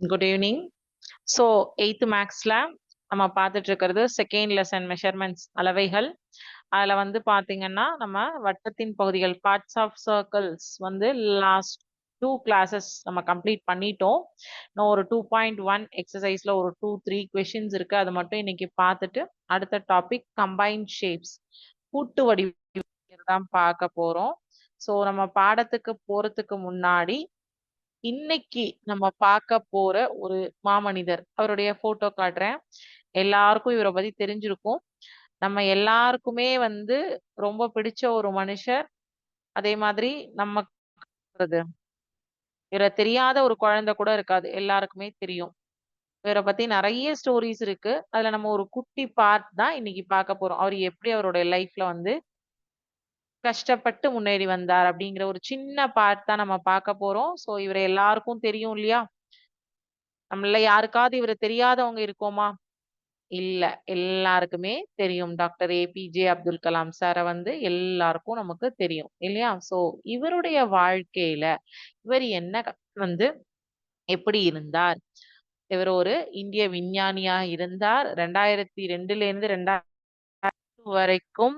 Good evening so eighth மேக்ஸில் நம்ம பார்த்துட்டு இருக்கிறது செகண்ட் லெசன் மெஷர்மெண்ட்ஸ் அளவைகள். அதில் வந்து பார்த்தீங்கன்னா நம்ம வட்டத்தின் பகுதிகள் பார்ட்ஸ் ஆஃப் சர்க்கிள்ஸ் வந்து லாஸ்ட் டூ கிளாஸஸ் நம்ம கம்ப்ளீட் பண்ணிட்டோம். இன்னும் ஒரு டூ பாயிண்ட் ஒன் எக்ஸசைஸில் ஒரு டூ த்ரீ கொஷின்ஸ் இருக்குது அது மட்டும் இன்னைக்கு பார்த்துட்டு அடுத்த டாபிக் கம்பைன்ட் ஷேப்ஸ் கூட்டு வடிவம் தான் பார்க்க போகிறோம் ஸோ நம்ம பாடத்துக்கு போகிறதுக்கு முன்னாடி இன்னைக்கு நம்ம பார்க்க போற ஒரு மாமனிதர். அவருடைய போட்டோ காட்டுறேன். எல்லாருக்கும் இவரை பத்தி தெரிஞ்சிருக்கும். நம்ம எல்லாருக்குமே வந்து ரொம்ப பிடிச்ச ஒரு மனுஷர். அதே மாதிரி நம்ம இவரை தெரியாத ஒரு குழந்தை கூட இருக்காது. எல்லாருக்குமே தெரியும். இவரை பத்தி நிறைய ஸ்டோரிஸ் இருக்கு. அதுல நம்ம ஒரு குட்டி பார்ட் தான் இன்னைக்கு பார்க்க போறோம். அவர் எப்படி அவருடைய லைஃப்ல வந்து கஷ்டப்பட்டு முன்னேறி வந்தார் அப்படிங்கிற ஒரு சின்ன பார்ட் தான் நம்ம பார்க்க போறோம். சோ இவரை எல்லாருக்கும் தெரியும் இல்லையா? நம்மள யாருக்காவது இவரை தெரியாதவங்க இருக்கோமா? இல்ல எல்லாருக்குமே தெரியும். டாக்டர் ஏபிஜே அப்துல் கலாம் சாரை வந்து எல்லாருக்கும் நமக்கு தெரியும் இல்லையா? சோ இவருடைய வாழ்க்கையில இவர் என்ன வந்து எப்படி இருந்தார்? இவர் ஒரு இந்திய விஞ்ஞானியா இருந்தார். ரெண்டாயிரத்தி ரெண்டுல இருந்து ரெண்டாயிரம் வரைக்கும்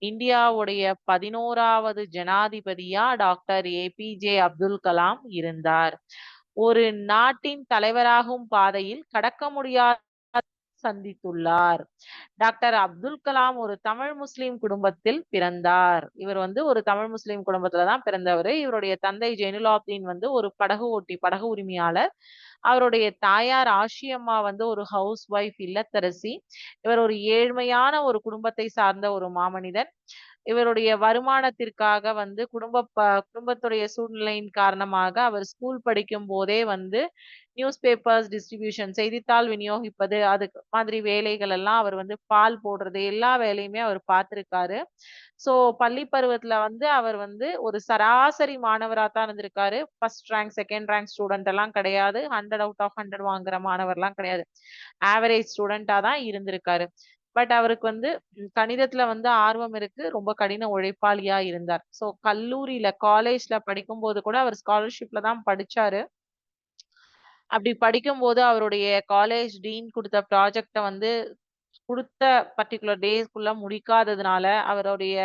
இந்தியாவுடைய பதினோராவது ஜனாதிபதியா doctor A P J Abdul Kalam இருந்தார். ஒரு நாட்டின் தலைவராகும் பாதையில் கடக்க முடியாத சந்தித்துள்ளார். டாக்டர் அப்துல் கலாம் ஒரு தமிழ் முஸ்லீம் குடும்பத்தில் பிறந்தார். இவர் வந்து ஒரு தமிழ் முஸ்லிம் குடும்பத்துல தான் பிறந்தவர். இவருடைய தந்தை ஜெனுலாப்தீன் வந்து ஒரு படகு ஓட்டி படகு உரிமையாளர். அவருடைய தாயார் ஆஷியம்மா வந்து ஒரு ஹவுஸ் ஒய்ஃப் இல்லத்தரசி. இவர் ஒரு ஏழ்மையான ஒரு குடும்பத்தை சார்ந்த ஒரு மாமனிதன். இவருடைய வருமானத்திற்காக வந்து குடும்ப குடும்பத்துடைய சூழ்நிலையின் காரணமாக அவர் ஸ்கூல் படிக்கும் போதே வந்து நியூஸ் பேப்பர்ஸ் டிஸ்ட்ரிபியூஷன் செய்தித்தாள் விநியோகிப்பது அது மாதிரி வேலைகள் எல்லாம் அவர் வந்து பால் போடுறது எல்லா வேலையுமே அவர் பார்த்திருக்காரு. சோ பள்ளி பருவத்துல வந்து அவர் வந்து ஒரு சராசரி மாணவரா தான் இருந்திருக்காரு. First rank second rank student எல்லாம் கிடையாது. ஹண்ட்ரட் அவுட் ஆஃப் ஹண்ட்ரட் வாங்குற மாணவர்லாம் கிடையாது. ஆவரேஜ் ஸ்டூடெண்டா தான் இருந்திருக்காரு. பட் அவருக்கு வந்து கணிதத்துல வந்து ஆர்வம் இருக்கு. ரொம்ப கடின உழைப்பாளியா இருந்தார். சோ கல்லூரியில காலேஜ்ல படிக்கும் போது கூட அவர் ஸ்காலர்ஷிப்ல தான் படிச்சாரு. அப்படி படிக்கும்போது அவருடைய காலேஜ் டீன் கொடுத்த ப்ராஜெக்ட வந்து கொடுத்த பர்டிகுலர் டேஸ்க்குள்ள முடிக்காததுனால அவருடைய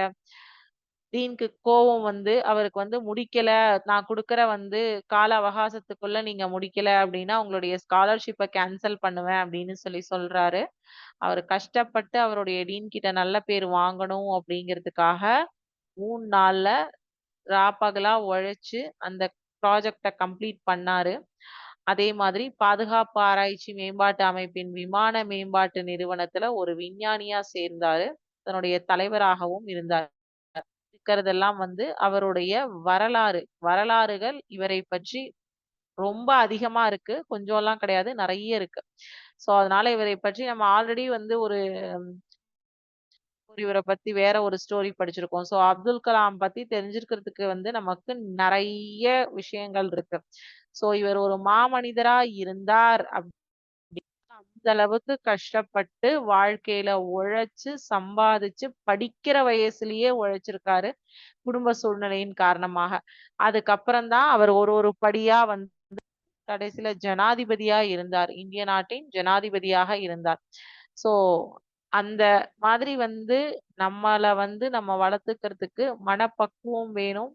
டீனுக்கு கோவம் வந்து அவருக்கு வந்து முடிக்கல நான் கொடுக்குற வந்து கால அவகாசத்துக்குள்ள நீங்க முடிக்கல அப்படின்னா உங்களுடைய ஸ்காலர்ஷிப்பை கேன்சல் பண்ணுவேன் அப்படின்னு சொல்லி சொல்றாரு. அவர் கஷ்டப்பட்டு அவருடைய டீன் கிட்ட நல்ல பேர் வாங்கணும் அப்படிங்கிறதுக்காக மூணு நாள்ல ராப்பகலா உழைச்சு அந்த ப்ராஜெக்டை கம்ப்ளீட் பண்ணாரு. அதே மாதிரி பாதுகாப்பு ஆராய்ச்சி மேம்பாட்டு அமைப்பின் விமான மேம்பாட்டு நிறுவனத்துல ஒரு விஞ்ஞானியா சேர்ந்தாரு. தன்னுடைய தலைவராகவும் இருந்தார். இருக்கிறதெல்லாம் வந்து அவருடைய வரலாறு வரலாறுகள் இவரை பற்றி ரொம்ப அதிகமா இருக்கு. கொஞ்சம் எல்லாம் கிடையாது நிறைய இருக்கு. சோ அதனால இவரை பற்றி நம்ம ஆல்ரெடி வந்து ஒரு இவரை பத்தி வேற ஒரு ஸ்டோரி படிச்சிருக்கோம். சோ அப்துல் கலாம் பத்தி தெரிஞ்சிருக்கிறதுக்கு வந்து நமக்கு நிறைய விஷயங்கள் இருக்கு. சோ இவர் ஒரு மாமனிதரா இருந்தார் அந்த அளவுக்கு கஷ்டப்பட்டு வாழ்க்கையில உழைச்சு சம்பாதிச்சு படிக்கிற வயசுலயே உழைச்சிருக்காரு குடும்ப சூழ்நிலையின் காரணமாக. அதுக்கப்புறம் தான் அவர் ஒரு ஒரு படியா வந்து கடைசியில ஜனாதிபதியா இருந்தார். இந்திய நாட்டின் ஜனாதிபதியாக இருந்தார். சோ அந்த மாதிரி வந்து நம்மள வந்து நம்ம வளர்த்துக்கிறதுக்கு மனப்பக்குவம் வேணும்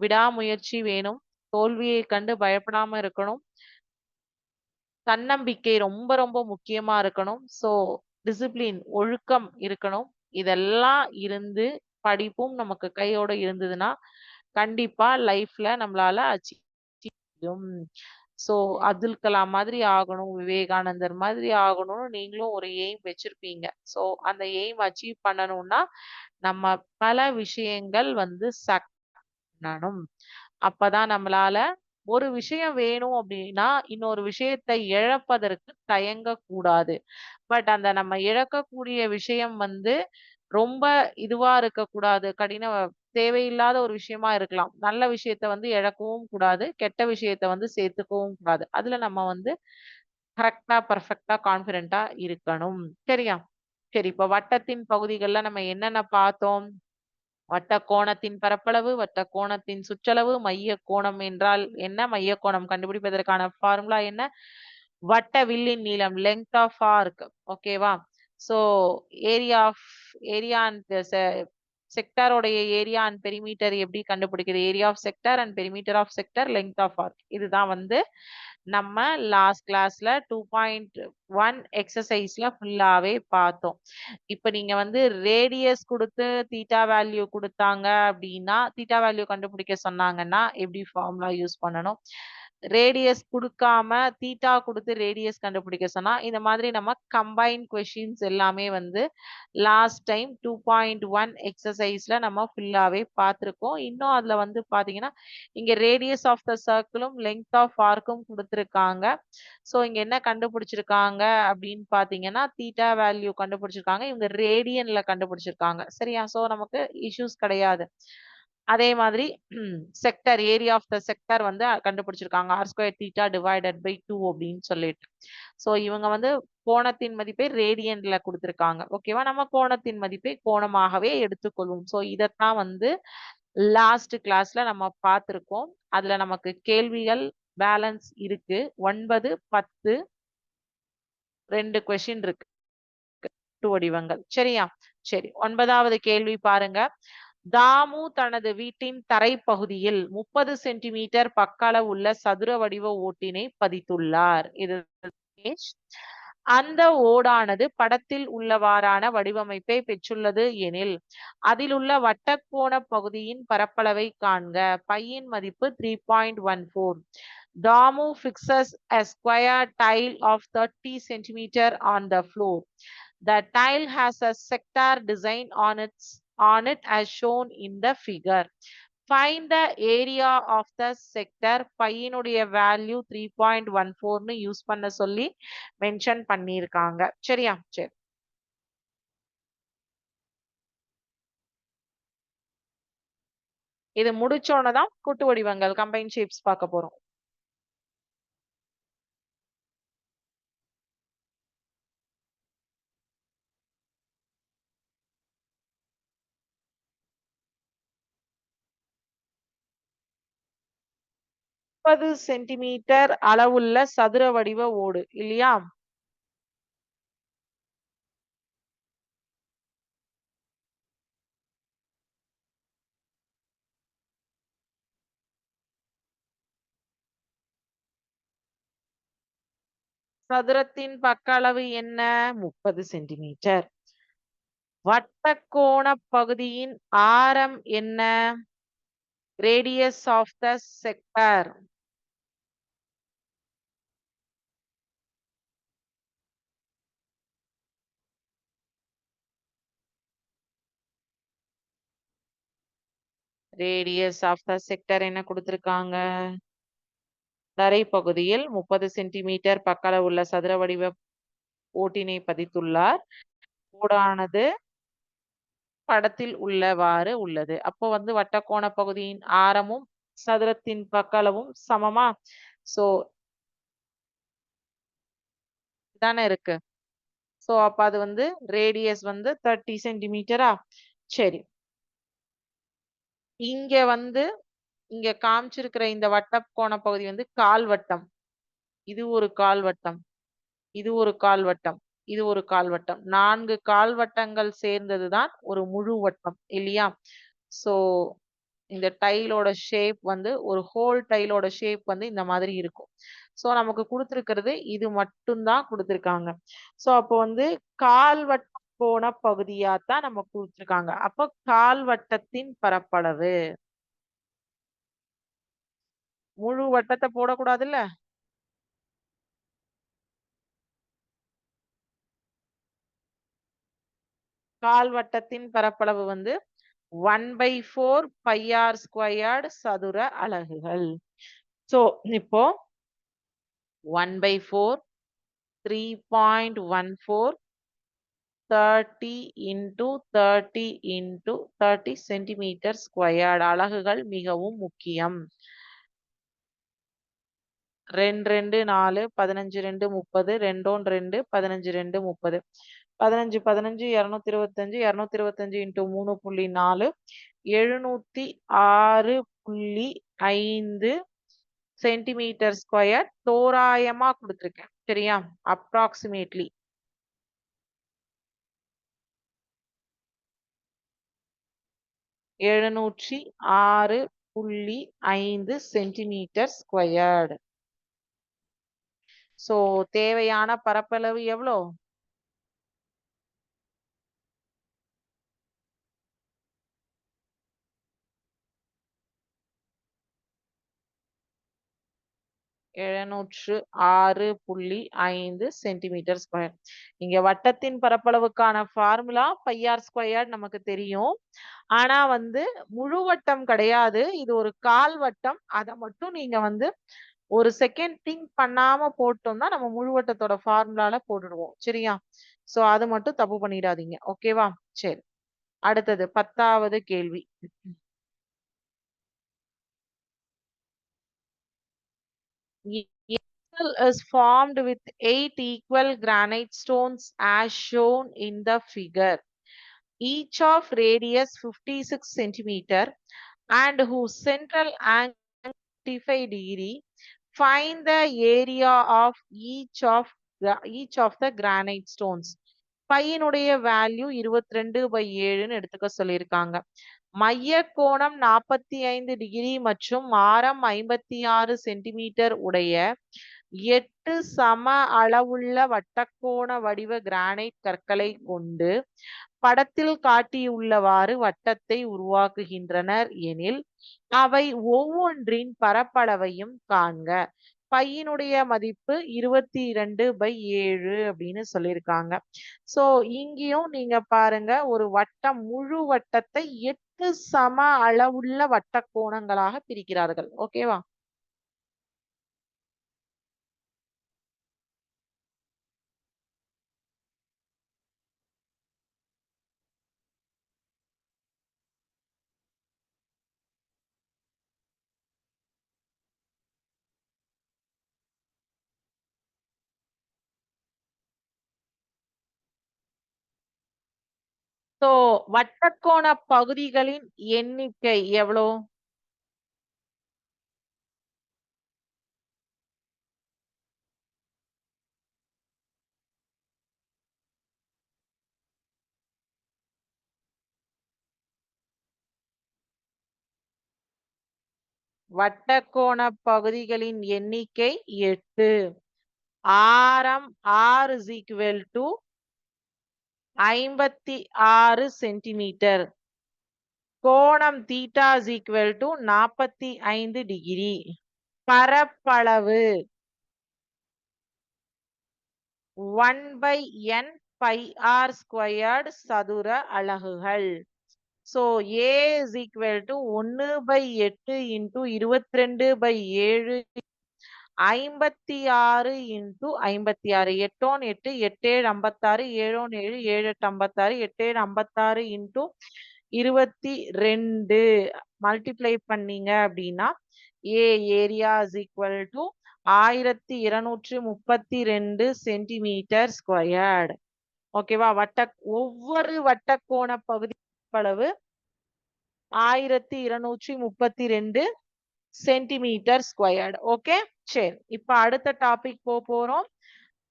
விடாமுயற்சி வேணும் தோல்வியை கண்டு பயப்படாம இருக்கணும். தன்னம்பிக்கை ரொம்ப ரொம்ப முக்கியமா இருக்கணும். ஸோ டிசிப்ளின் ஒழுக்கம் இருக்கணும். இதெல்லாம் இருந்து படிப்பும் நமக்கு கையோட இருந்ததுன்னா கண்டிப்பா லைஃப்ல நம்மளால அச்சீவ் ஸோ அப்துல் கலாம் மாதிரி ஆகணும். விவேகானந்தர் மாதிரி ஆகணும்னு நீங்களும் ஒரு எய்ம் வச்சிருப்பீங்க. ஸோ அந்த எய்ம் அச்சீவ் பண்ணணும்னா நம்ம பல விஷயங்கள் வந்து சக் பண்ணணும். அப்பதான் நம்மளால ஒரு விஷயம் வேணும் அப்படின்னா இன்னொரு விஷயத்தை இழப்பதற்கு தயங்க கூடாது பட் அந்த நம்ம இழக்கக்கூடிய விஷயம் வந்து ரொம்ப இதுவா இருக்கக்கூடாது. கடின தேவையில்லாத ஒரு விஷயமா இருக்கலாம். நல்ல விஷயத்த வந்து இழக்கவும் கூடாது. கெட்ட விஷயத்த வந்து சேர்த்துக்கவும் கூடாது. அதுல நம்ம வந்து கரெக்டா பர்ஃபெக்டா கான்பிடண்டா இருக்கணும். சரியா? சரி இப்ப வட்டத்தின் பகுதிகளில் நம்ம என்னென்ன பார்த்தோம்? வட்ட கோணத்தின் பரப்பளவு, வட்ட கோணத்தின் சுற்றளவு, மைய கோணம் என்றால் என்ன? மைய கோணம் கண்டுபிடிப்பதற்கான ஃபார்முலா என்ன? வட்ட வில்லின் நீளம் லெங்த் ஆஃப் ஆர்க் ஓகேவா? So area of area and செக்டாரோடைய area and perimeter எப்படி கண்டுபிடிக்கிறது? Area of sector and perimeter of sector, length of arc. இதுதான் வந்து நம்ம லாஸ்ட் கிளாஸ்ல 2.1 எக்ஸர்சைஸ்ல ஃபுல்லாவே பார்த்தோம். இப்ப நீங்க வந்து ரேடியஸ் கொடுத்து தீட்டா வேல்யூ கொடுத்தாங்க அப்படின்னா, தீட்டா வேல்யூ கண்டுபிடிக்க சொன்னாங்கன்னா, எப்படி ஃபார்முலா யூஸ் பண்ணணும்? ரேடியஸ் கொடுக்காம தீட்டா கொடுத்து ரேடியஸ் கண்டுபிடிக்க சொன்னா, இந்த மாதிரி நம்ம கம்பைன் கொஷின்ஸ் எல்லாமே வந்து last time two point one எக்ஸசைஸ்ல நம்ம ஃபுல்லாவே பார்த்துருக்கோம் இன்னும் அதுல வந்து பார்த்தீங்கன்னா, இங்க ரேடியஸ் ஆஃப் த சர்க்கிளும், லெங்த் ஆஃப் ஆர்க்கும் கொடுத்துருக்காங்க ஸோ இங்க என்ன கண்டுபிடிச்சிருக்காங்க அப்படின்னு பார்த்தீங்கன்னா, தீட்டா வேல்யூ கண்டுபிடிச்சிருக்காங்க. இவங்க ரேடியன்ல கண்டுபிடிச்சிருக்காங்க. சரியா? ஸோ நமக்கு இஷ்யூஸ் கிடையாது. அதே மாதிரி sector area of the sector வந்து கண்டுபிடிச்சிருக்காங்க. R square theta divided by two அப்படின்னு சொல்லிட்டு. ஸோ இவங்க வந்து கோணத்தின் மதிப்பை ரேடியன்ல கொடுத்துருக்காங்க ஓகேவா? நம்ம கோணத்தின் மதிப்பை கோணமாகவே எடுத்துக்கொள்வோம். ஸோ இதைத்தான் வந்து லாஸ்ட் கிளாஸ்ல நம்ம பார்த்துருக்கோம் அதுல நமக்கு கேள்விகள் பேலன்ஸ் இருக்கு. 9, 10 2 கொஸ்டின் இருக்கு. வடிவங்கள். சரியா? சரி. ஒன்பதாவது கேள்வி பாருங்க. தாமு தனது வீட்டின் தரைப்பகுதியில் 30 சென்டிமீட்டர் பக்களவு உள்ள சதுர வடிவ ஓட்டினை பதித்துள்ளார். இது அந்த ஓடானது படத்தில் உள்ளவாறான வடிவமைப்பை பெற்றுள்ளது எனில், அதிலுள்ள வட்டக்கோண பகுதியின் பரப்பளவை காண்க. பையின் மதிப்பு 3.14. Damu fixes a square tile of 30 centimeter on the floor. The tile has a sector design on its on it as shown in the figure. Find the area of the sector. பையனுடைய value 3.14ன்னு use பண்ண சொல்லி mention பண்ணியிருக்காங்க. சரியா? சரி. இது முடிச்சோன தான் கூட்டு வடிவங்கள் கம்பைன் ஷேப்ஸ் பார்க்க போறோம். முப்பது சென்டிமீட்டர் அளவுள்ள சதுர வடிவ ஓடு இல்லையா? சதுரத்தின் பக்க அளவு என்ன? 30 சென்டிமீட்டர். வட்டக்கோண பகுதியின் ஆரம் என்ன? Radius of the sector radius of the sector என்ன குடுத்திருக்காங்க? தரைப்பகுதியில் 30 சென்டிமீட்டர் பக்க உள்ள சதுர வடிவ ஓட்டினை பதித்துள்ளார். ஓடானது படத்தில் உள்ளவாறு உள்ளது. அப்போ வந்து வட்டக்கோண பகுதியின் ஆரமும், சதுரத்தின் பக்களவும் சமமா? ஸோ தானே இருக்கு. ஸோ அப்ப அது வந்து ரேடியஸ் வந்து 30 சென்டிமீட்டரா? சரி. இங்க வந்து இங்க காமிச்சிருக்கிற இந்த வட்டக்கோண பகுதி வந்து கால்வட்டம். இது ஒரு கால்வட்டம். இது ஒரு கால்வட்டம். இது ஒரு கால்வட்டம். நான்கு கால்வட்டங்கள் சேர்ந்தது தான் ஒரு முழு வட்டம் இல்லையா? ஸோ இந்த டைலோட ஷேப் வந்து ஒரு ஹோல் டைலோட ஷேப் வந்து இந்த மாதிரி இருக்கும். ஸோ நமக்கு கொடுத்துருக்கிறது இது மட்டும் தான் குடுத்திருக்காங்க. ஸோ அப்போ வந்து கால்வட் முக்கோண பகுதியா தான் நமக்கு குடுத்திருக்காங்க. அப்போ கால்வட்டத்தின் பரப்பளவு. முழு வட்டத்த போடக்கூடாதுல்ல? கால்வட்டத்தின் பரப்பளவு வந்து 1/4 பை ஆர் ஸ்கொயர்டு சதுர அலகுகள். ஸோ இப்போ 1/4 3.14 thirty into thirty into thirty centimeter squared அலகுகள் மிகவும் முக்கியம். 2, 2, 4 15, 2 30 2 2 15, 2 30 பதினஞ்சு பதினஞ்சு இரநூத்தி இருபத்தஞ்சு இருநூத்தி இருபத்தஞ்சு இன்ட்டு மூணு புள்ளி நாலு எழுநூத்தி ஆறு புள்ளி ஐந்து சென்டிமீட்டர் ஸ்கொயர் தோராயமா கொடுத்துருக்கேன். சரியா? அப்ராக்சிமேட்லி எழுநூற்றி ஆறு புள்ளி ஐந்து சென்டிமீட்டர் ஸ்கொயர்டு சோ தேவையான பரப்பளவு எவ்வளோ? எழுநூற்று ஆறு புள்ளி ஐந்து சென்டிமீட்டர் ஸ்கொயர் இங்க வட்டத்தின் பரப்பளவுக்கான ஃபார்முலா பையார் ஸ்கொயர் நமக்கு தெரியும். ஆனா வந்து முழு வட்டம் கிடையாது. இது ஒரு கால் வட்டம். அதை மட்டும் நீங்க வந்து ஒரு செகண்ட் திங்க் பண்ணாம போட்டோம்னா நம்ம முழு வட்டத்தோட ஃபார்முலால போட்டுடுவோம். சரியா? சோ அது மட்டும் தப்பு பண்ணிடாதீங்க. ஓகேவா சரி. அடுத்தது பத்தாவது கேள்வி. Vessel is formed with eight equal granite stones as shown in the figure. Each of radius 56 centimeter and whose central angle 55 degree. Find the area of each of the each of the granite stones. பையனுடைய value இருபத்தி ரெண்டு by ஏழுன்னு எடுத்துக்க சொல்லியிருக்காங்க மைய கோணம் நாற்பத்தி ஐந்து டிகிரி மற்றும் ஆரம் ஐம்பத்தி ஆறு சென்டிமீட்டர் உடைய எட்டு சம அளவுள்ள வட்டக்கோண வடிவ கிரானைட் கற்களை கொண்டு படத்தில் காட்டியுள்ளவாறு வட்டத்தை உருவாக்குகின்றனர் எனில் அவை ஒவ்வொன்றின் பரப்பளவையும் காண்க. பையனுடைய மதிப்பு இருபத்தி இரண்டு பை ஏழு அப்படின்னு சொல்லியிருக்காங்க. ஸோ இங்கேயும் நீங்க பாருங்க ஒரு வட்டம் முழு வட்டத்தை எட்டு சம அளவுள்ள வட்ட கோணங்களாக பிரிக்கிறார்கள். ஓகேவா? சோ வட்டக்கோண பகுதிகளின் எண்ணிக்கை எவ்வளோ? வட்டக்கோண பகுதிகளின் எண்ணிக்கை எட்டு. ஆரம் ஆர் இஸ் ஈக்குவல் டு ஐம்பத்தி ஆறு சென்டிமீட்டர். கோணம் தீட்டா இஸ் ஈக்குவல் டு நாற்பத்தி ஐந்து டிகிரி. பரப்பளவு one by N by R squared சதுர அலகுகள். So A is equal to ஒன்று பை எட்டு இன்ட்டு இருபத்தி ரெண்டு பை ஏழு ஐம்பத்தி ஆறு இன்டூ ஐம்பத்தி ஆறு எட்டோன் எட்டு எட்டேழு ஐம்பத்தாறு ஏழோன் ஏழு ஏழு எட்டு ஐம்பத்தாறு எட்டேழு ஐம்பத்தாறு இன்டூ இருபத்தி ரெண்டு மல்டிப்ளை பண்ணீங்க அப்படின்னா A area is equal to ஆயிரத்தி இருநூற்றி முப்பத்தி ரெண்டு சென்டிமீட்டர் ஸ்கொயர்டு ஓகேவா வட்ட ஒவ்வொரு வட்டக்கோண பகுதி அளவு ஆயிரத்தி இருநூற்றி முப்பத்தி ரெண்டு சென்டிமீட்டர் ஸ்கொயர்டு ஓகே சரி இப்ப அடுத்த டாபிக் போக போறோம்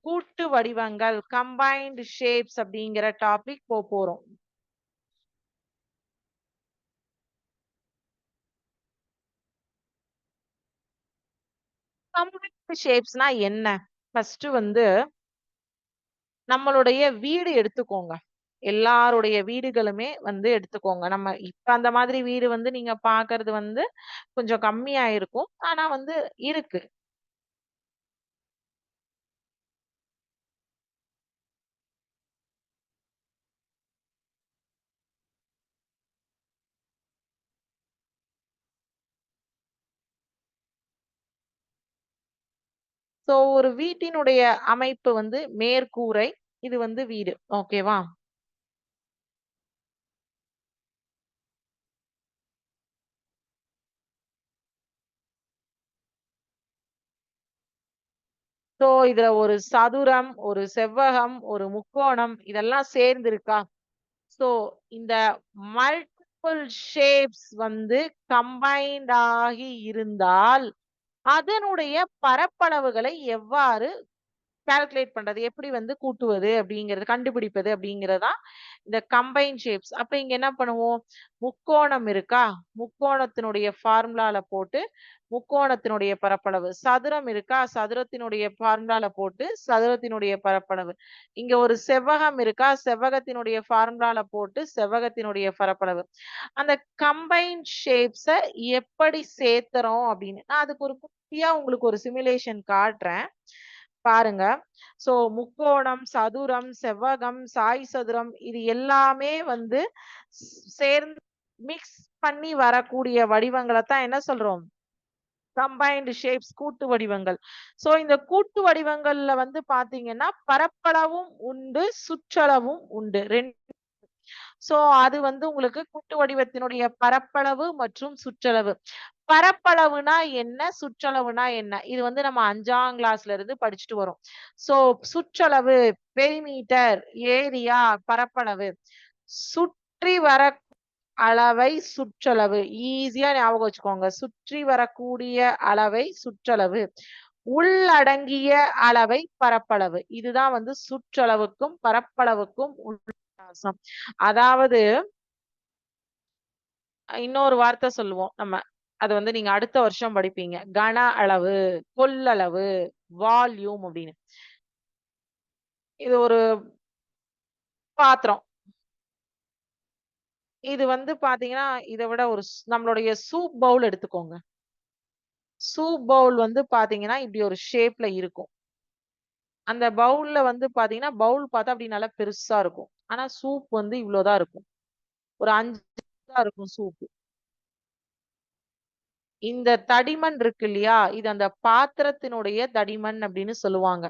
கூட்டு வடிவங்கள் கம்பைன்டு ஷேப்ஸ் அப்படிங்கிற டாபிக் போக போறோம் கம்பைன்டு ஷேப்ஸ்னா என்ன ஃபர்ஸ்ட் வந்து நம்மளுடைய வீடு எடுத்துக்கோங்க எல்லாருடைய வீடுகளுமே வந்து எடுத்துக்கோங்க. நம்ம இப்ப அந்த மாதிரி வீடு வந்து நீங்க பாக்குறது வந்து கொஞ்சம் கம்மியா இருக்கும். ஆனா வந்து இருக்கு. சோ ஒரு வீட்டினுடைய அமைப்பு வந்து மேற்கூரை இது வந்து வீடு. ஓகேவா? சோ இதுல ஒரு சதுரம், ஒரு செவ்வகம், ஒரு முக்கோணம் இதெல்லாம் சேர்ந்து இருக்கா? சோ இந்த மல்டிபிள் ஷேப்ஸ் வந்து கம்பைன்ட் ஆகி இருந்தால், அதனுடைய பரப்பளவுகளை எவ்வாறு கால்குலேட் பண்றது? எப்படி வந்து கூட்டுவது அப்படிங்கிறது கண்டுபிடிப்பது அப்படிங்கறதுதான் இந்த கம்பைன் ஷேப்ஸ். அப்ப இங்க என்ன பண்ணுவோம்? முக்கோணம் இருக்கா? முக்கோணத்தினுடைய ஃபார்முலால போட்டு முக்கோணத்தினுடைய பரப்பளவு. சதுரம் இருக்கா? சதுரத்தினுடைய ஃபார்முலால போட்டு சதுரத்தினுடைய பரப்பளவு. இங்க ஒரு செவ்வகம் இருக்கா? செவ்வகத்தினுடைய ஃபார்முலால போட்டு செவ்வகத்தினுடைய பரப்பளவு. அந்த கம்பைன் ஷேப்ஸ எப்படி சேர்த்துறோம் அப்படின்னு. நான் அதுக்கு ஒரு குட்டியா உங்களுக்கு ஒரு சிமுலேஷன் காட்டுறேன். பாருங்க. சோ முக்கோணம், சதுரம், செவ்வகம், சாய் சதுரம் இது எல்லாமே வந்து சேர்ந்து மிக்ஸ் பண்ணி வரக்கூடிய வடிவங்களை தான் என்ன சொல்றோம்? கம்பைன்டு ஷேப்ஸ் கூட்டு வடிவங்கள். சோ இந்த கூட்டு வடிவங்கள்ல வந்து பாத்தீங்கன்னா பரப்பளவும் உண்டு, சுற்றளவும் உண்டு. ரெண்டு சோ அது வந்து உங்களுக்கு கூட்டு வடிவத்தினுடைய பரப்பளவு மற்றும் சுற்றளவு. பரப்பளவுனா என்ன? சுற்றளவுனா என்ன? இது வந்து நம்ம அஞ்சாம் கிளாஸ்ல இருந்து படிச்சுட்டு வரோம். சோ சுற்றளவு, பெரிமீட்டர், ஏரியா, பரப்பளவு. சுற்றி வர அளவை சுற்றளவு. ஈஸியா ஞாபகம் வச்சுக்கோங்க. சுற்றி வரக்கூடிய அளவை சுற்றளவு. உள்ளடங்கிய அளவை பரப்பளவு. இதுதான் வந்து சுற்றளவுக்கும், பரப்பளவுக்கும் வித்தியாசம். அதாவது இன்னொரு வார்த்தை சொல்லுவோம் நம்ம. அது வந்து நீங்க அடுத்த வருஷம் படிப்பீங்க. கன அளவு, கொள்ளளவு, வால்யூம் அப்படின்னு. இது ஒரு பாத்திரம். இது வந்து பாத்தீங்கன்னா இத விட ஒரு நம்மளுடைய சூப் பவுல் எடுத்துக்கோங்க. சூப் பவுல் வந்து பாத்தீங்கன்னா இப்படி ஒரு ஷேப்ல இருக்கும். அந்த பவுல்ல வந்து பார்த்தீங்கன்னா, பவுல் பார்த்தா அப்படி நல்லா பெருசா இருக்கும். ஆனா சூப் வந்து இவ்வளோதான் இருக்கும். ஒரு அஞ்சு தான் இருக்கும் சூப்பு. இந்த தடிமன் இருக்கு இல்லையா? இது அந்த பாத்திரத்தினுடைய தடிமன் அப்படின்னு சொல்லுவாங்க.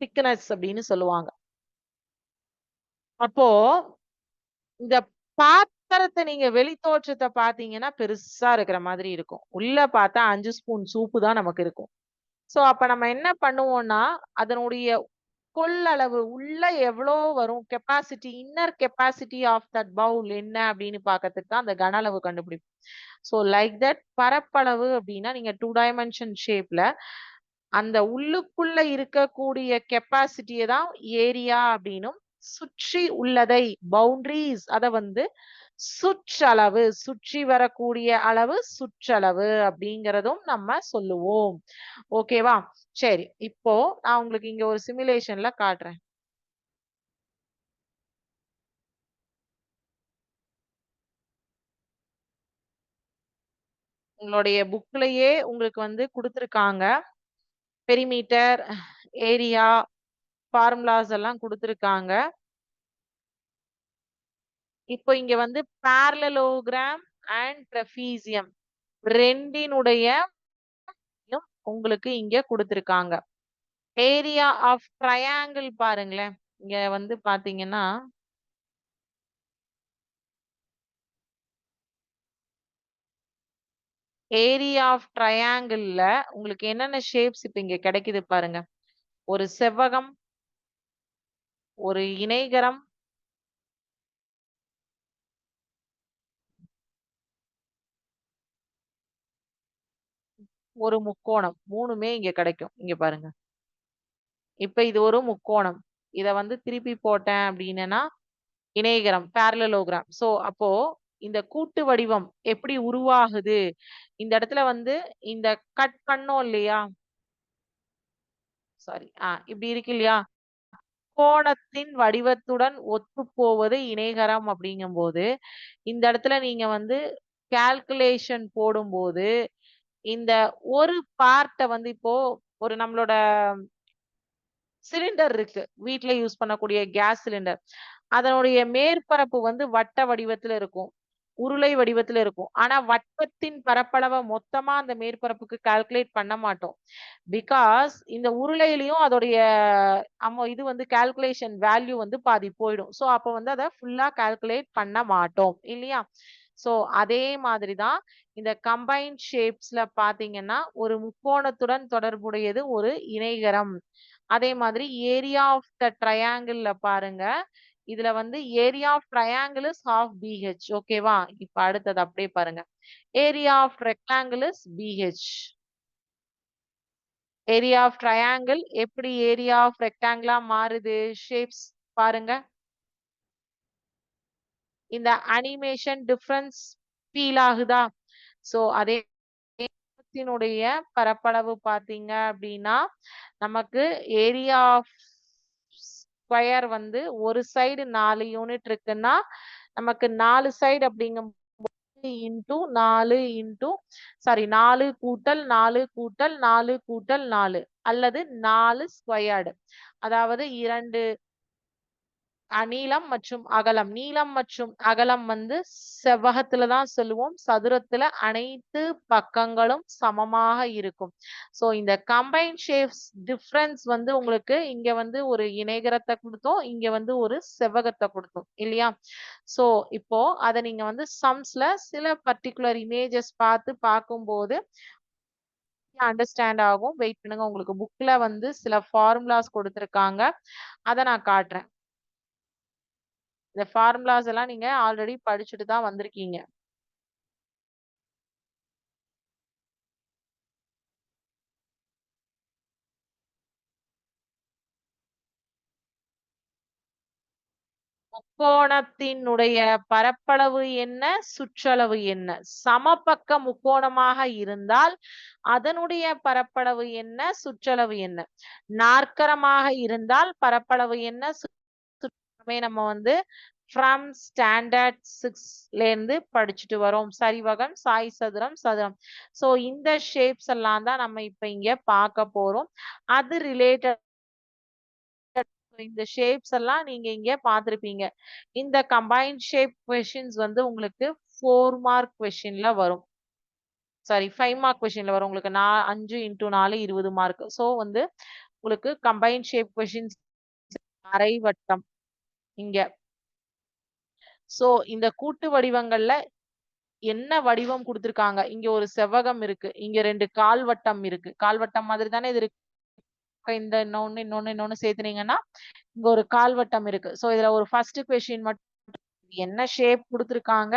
திக்னஸ் அப்படின்னு சொல்லுவாங்க. அப்போ இந்த பாத்திரத்தை நீங்க வெளித்தோற்றத்தை பார்த்தீங்கன்னா, பெருசா இருக்கிற மாதிரி இருக்கும். உள்ள பார்த்தா அஞ்சு ஸ்பூன் சூப்பு தான் நமக்கு இருக்கும். சோ அப்ப நம்ம என்ன பண்ணுவோம்னா, அதனுடைய கொள்ளளவு உள்ள எவ்வளோ வரும் capacity inner capacity of that bowl என்ன அப்படின்னு பார்க்கறதுக்கு தான் அந்த கன அளவு கண்டுபிடிப்போம். சோ லைக் தட் பரப்பளவு அப்படின்னா, நீங்க டூ டைமென்ஷன் ஷேப்ல அந்த உள்ளுக்குள்ள இருக்கக்கூடிய கெப்பாசிட்டியை தான் ஏரியா அப்படின்னும், சுற்றி உள்ளதை பவுண்டரிஸ் அத வந்து சுற்றளவு, சுற்றி வரக்கூடிய அளவு சுற்றளவு அப்படிங்கிறதும் நம்ம சொல்லுவோம். ஓகேவா? சரி. இப்போ நான் உங்களுக்கு இங்க ஒரு சிமுலேஷன்ல காட்டுறேன். உங்களுடைய புக்லயே உங்களுக்கு வந்து குடுத்துருக்காங்க. பெரிமீட்டர், ஏரியா, ஃபார்முலாஸ் எல்லாம் குடுத்துருக்காங்க. இப்போ இங்க வந்து பேரலோகிராம் அண்ட் ட்ரெஃபீசியம் ரெண்டினுடைய உங்களுக்கு இங்க கொடுத்துருக்காங்க ஏரியா ஆஃப் ட்ரையாங்கிள் பாருங்களேன். இங்க வந்து பாத்தீங்கன்னா ஏரியா ஆஃப் ட்ரையாங்கிள்ல உங்களுக்கு என்னென்ன ஷேப்ஸ் இப்ப இங்க கிடைக்குது பாருங்க. ஒரு செவ்வகம் ஒரு இணைகரம் ஒரு முக்கோணம். மூணுமே இங்க கிடைக்கும். இங்க பாருங்க. இப்ப இது ஒரு முக்கோணம். இத வந்து திருப்பி போட்டேன் அப்படின்னா இணைகரம், பேரலோகிராம் சோ அப்போ இந்த கூட்டு வடிவம் எப்படி உருவாகுது? இந்த இடத்துல வந்து இந்த கட் பண்ணோம் இல்லையா? சாரி. ஆ இப்படி இருக்கு இல்லையா? கோணத்தின் வடிவத்துடன் ஒத்து போவது இணைகரம் அப்படிங்கும்போது, இந்த இடத்துல நீங்க வந்து கால்குலேஷன் போடும்போது, இந்த ஒரு பார்ட்ட வந்து இப்போ ஒரு நம்மளோட சிலிண்டர் இருக்கு. வீட்ல யூஸ் பண்ணக்கூடிய கேஸ் சிலிண்டர். அதனுடைய மேற்பரப்பு வந்து வட்ட வடிவத்துல இருக்கும். உருளை வடிவத்துல இருக்கும். ஆனா வட்டத்தின் பரப்பளவை மொத்தமா அந்த மேற்பரப்புக்கு கால்குலேட் பண்ண மாட்டோம். பிகாஸ் இந்த உருளையிலையும் அதோடைய இது வந்து கால்குலேஷன் வேல்யூ வந்து பாதி போயிடும். சோ அப்போ வந்து அதை ஃபுல்லா கால்குலேட் பண்ண மாட்டோம். இல்லையா? ஸோ அதே மாதிரி தான் இந்த கம்பைன் ஷேப்ஸ்ல பாத்தீங்கன்னா ஒரு முக்கோணத்துடன் தொடர்புடையது ஒரு இணைகரம். அதே மாதிரி ஏரியா ஆஃப் த ட்ரையாங்கிள்ல பாருங்க. இதுல வந்து area of triangle is half BH ஓகேவா? இப்ப அடுத்தது அப்படியே பாருங்க. Area of rectangle is BH. Area of triangle எப்படி ஏரியா ஆஃப் ரெக்டாங்கிளா மாறுது? ஷேப்ஸ் பாருங்க. இந்த அனிமேஷன் டிஃப்ரென்ஸ் ஃபீல் ஆகுதா? ஸோ அதே த்தினுடைய பரப்பளவு பார்த்தீங்க அப்படின்னா, நமக்கு ஏரியா ஆஃப் ஸ்கொயர் வந்து ஒரு சைடு நாலு யூனிட் இருக்குன்னா, நமக்கு நாலு சைடு அப்படிங்கும்போது இன்டூ நாலு இன்டூ சாரி நாலு கூட்டல் நாலு கூட்டல் நாலு கூட்டல் நாலு அல்லது நாலு ஸ்கொயர்டு. அதாவது இரண்டு நீளம் மற்றும் அகலம். நீளம் மற்றும் அகலம் வந்து செவ்வகத்துல தான் சொல்லுவோம். சதுரத்துல அனைத்து பக்கங்களும் சமமாக இருக்கும். சோ இந்த கம்பைன் ஷேப்ஸ் டிஃப்ரென்ஸ் வந்து உங்களுக்கு இங்க வந்து ஒரு இணைகரத்தை கொடுத்தோம் இங்க வந்து ஒரு செவ்வகத்தை கொடுத்தோம் இல்லையா? சோ இப்போ அதை நீங்க வந்து சம்ஸ்ல சில பர்ட்டிகுலர் இமேஜஸ் பார்த்து பார்க்கும்போது அண்டர்ஸ்டாண்ட் ஆகும். வெயிட் பண்ணுங்க. உங்களுக்கு புக்ல வந்து சில ஃபார்முலாஸ் கொடுத்துருக்காங்க அதை நான் காட்டுறேன். இந்த ஃபார்முலாஸ் எல்லாம் நீங்க ஆல்ரெடி படிச்சுட்டு தான் வந்திருக்கீங்க. முக்கோணத்தினுடைய பரப்பளவு என்ன? சுற்றளவு என்ன? சமபக்க முக்கோணமாக இருந்தால், அதனுடைய பரப்பளவு என்ன? சுற்றளவு என்ன? நாற்கரமாக இருந்தால் பரப்பளவு என்ன? எல்லாமே நம்ம வந்து ஃப்ரம் ஸ்டாண்டர்ட் சிக்ஸ்லேருந்து படிச்சுட்டு வரோம். சரிவகம், சாய் சதுரம், சதுரம். ஸோ இந்த ஷேப்ஸ் எல்லாம் தான் நம்ம இப்ப இங்க பார்க்க போறோம். அது ரிலேட்டட் இந்த ஷேப்ஸ் எல்லாம் நீங்க இங்க பார்த்திருப்பீங்க. இந்த கம்பைன்ட் ஷேப் கொஷின்ஸ் வந்து உங்களுக்கு ஃபோர் மார்க் கொஷின்ல வரும். சாரி ஃபைவ் மார்க் கொஷின்ல வரும். உங்களுக்கு நா அஞ்சு இன்டூ 4 20 மார்க். ஸோ வந்து உங்களுக்கு கம்பைன்ட் ஷேப் கொஷின்ஸ் அரை வட்டம். இங்க. சோ இந்த கூட்டு வடிவங்கள்ல என்ன வடிவம் குடுத்திருக்காங்க? இங்க ஒரு செவ்வகம் இருக்கு. இங்க ரெண்டு கால்வட்டம் இருக்கு. கால்வட்டம் மாதிரி தானே இது இருக்கு. இந்த இன்னொன்னு, இன்னொன்னு, இன்னொன்னு சேர்த்துனீங்கன்னா, இங்க ஒரு கால்வட்டம் இருக்கு. ஸோ இதுல ஒரு ஃபர்ஸ்ட் கொஸ்டின் மட்டும் என்ன ஷேப் குடுத்திருக்காங்க?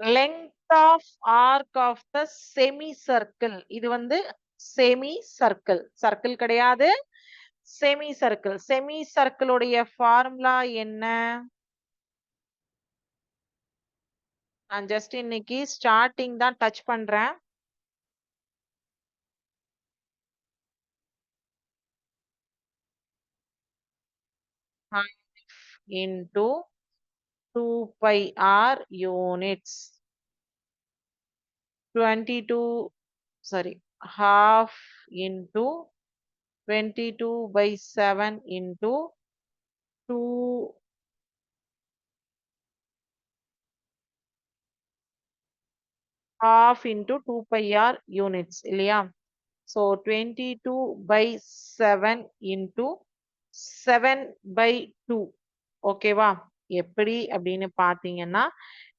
Length of arc of the semi circle. இது வந்து செமி சர்க்கிள். சர்க்கிள் கிடையாது. Semi circle. செமி சர்க்கிளுடைய ஃபார்முலா என்ன? நான் ஜஸ்ட் இன்னைக்கு ஸ்டார்டிங் தான் டச் பண்றேன். Into 2 by R units. 22 sorry half into 22 by 7 into 2 half into 2 pi r units இல்லையா? So 22 by 7 into 7 by 2 ஓகேவா? எப்படி அப்படின்னு பார்த்தீங்கன்னா,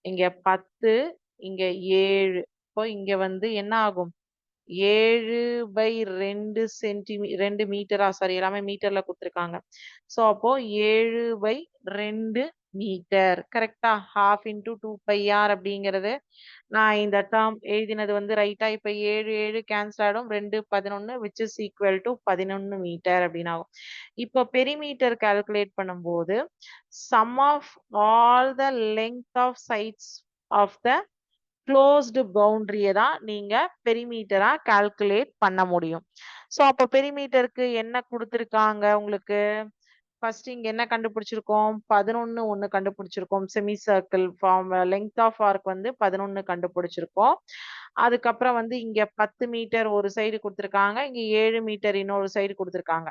இங்க 10 இங்க ஏழு. இப்போ இங்க வந்து என்ன ஆகும்? ஏழு பை ரெண்டு சென்டிமீ ரெண்டு மீட்டரா? சாரி எல்லாமே மீட்டர்ல கொடுத்துருக்காங்க. ஸோ அப்போ ஏழு பை ரெண்டு மீட்டர். கரெக்டா half into two pi r அப்படிங்கிறது நான் இந்த டெர்ம் எழுதினது வந்து ரைட்டா? இப்ப 7 7 கேன்சல் ஆயிடும். 2 11 which is equal to 11 metre அப்படின்னு ஆகும். இப்போ பெரிமீட்டர் கால்குலேட் பண்ணும்போது, sum of all the length of sides of the closed பவுண்டரிய தான் நீங்க பெரிமீட்டரா கால்குலேட் பண்ண முடியும். ஸோ அப்போ பெரிமீட்டருக்கு என்ன கொடுத்துருக்காங்க உங்களுக்கு? ஃபர்ஸ்ட் இங்க என்ன கண்டுபிடிச்சிருக்கோம்? 11 ஒண்ணு கண்டுபிடிச்சிருக்கோம். Semi circle form length of arc வந்து 11 கண்டுபிடிச்சிருக்கோம். அதுக்கப்புறம் வந்து இங்க 10 மீட்டர் ஒரு சைடு கொடுத்துருக்காங்க இங்க ஏழு மீட்டர் இன்னொரு சைடு கொடுத்துருக்காங்க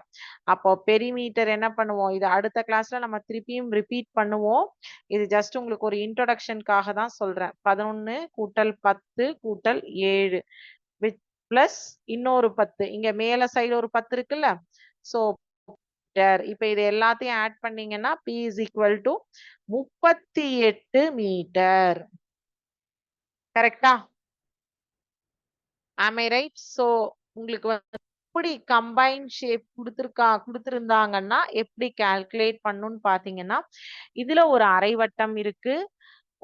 அப்போ பெரிமீட்டர் என்ன பண்ணுவோம்? இது அடுத்த கிளாஸ்ல நம்ம திருப்பியும் ரிப்பீட் பண்ணுவோம். இது ஜஸ்ட் உங்களுக்கு ஒரு இன்ட்ரொடக்ஷனுக்காக தான் சொல்றேன். 11 கூட்டல் 10 கூட்டல் ஏழு வித் பிளஸ் இன்னொரு 10 இங்க மேல சைடு ஒரு 10 இருக்குல்ல? So metre. இப்ப இது எல்லாத்தையும் ஆட் பண்ணீங்கன்னா, P is equal to 38 metre. கரெக்டா ஆம் ஐ ரைட்? ஸோ உங்களுக்கு வந்து எப்படி கம்பைன் ஷேப் குடுத்துருக்கா கொடுத்துருந்தாங்கன்னா எப்படி கால்குலேட் பண்ணுன்னு பார்த்தீங்கன்னா, இதுல ஒரு அரை வட்டம் இருக்கு,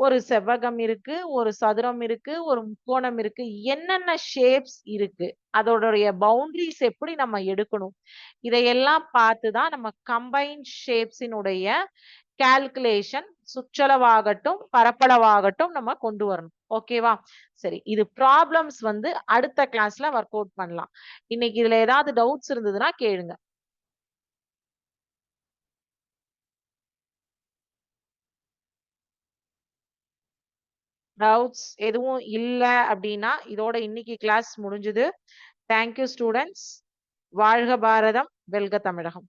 ஒரு செவ்வகம் இருக்கு, ஒரு சதுரம் இருக்கு, ஒரு முக்கோணம் இருக்கு. என்னென்ன ஷேப்ஸ் இருக்கு? அதோடைய பவுண்டரிஸ் எப்படி நம்ம எடுக்கணும்? இதையெல்லாம் பார்த்து தான் நம்ம கம்பைன் ஷேப்ஸினுடைய கால்குலேஷன் சுற்றளவாகட்டும், பரப்பளவாகட்டும் நம்ம கொண்டு வரணும். ஓகேவா? சரி. இது ப்ராப்ளம்ஸ் வந்து அடுத்த கிளாஸ்ல ஒர்க் அவுட் பண்ணலாம். இன்னைக்கு இதுல ஏதாவது டவுட்ஸ் இருந்ததுன்னா கேளுங்க. டவுட்ஸ் எதுவும் இல்ல அப்படின்னா, இதோட இன்னைக்கு கிளாஸ் முடிஞ்சுது. தேங்க் யூ வாழ்க பாரதம்! வெல்க தமிழகம்!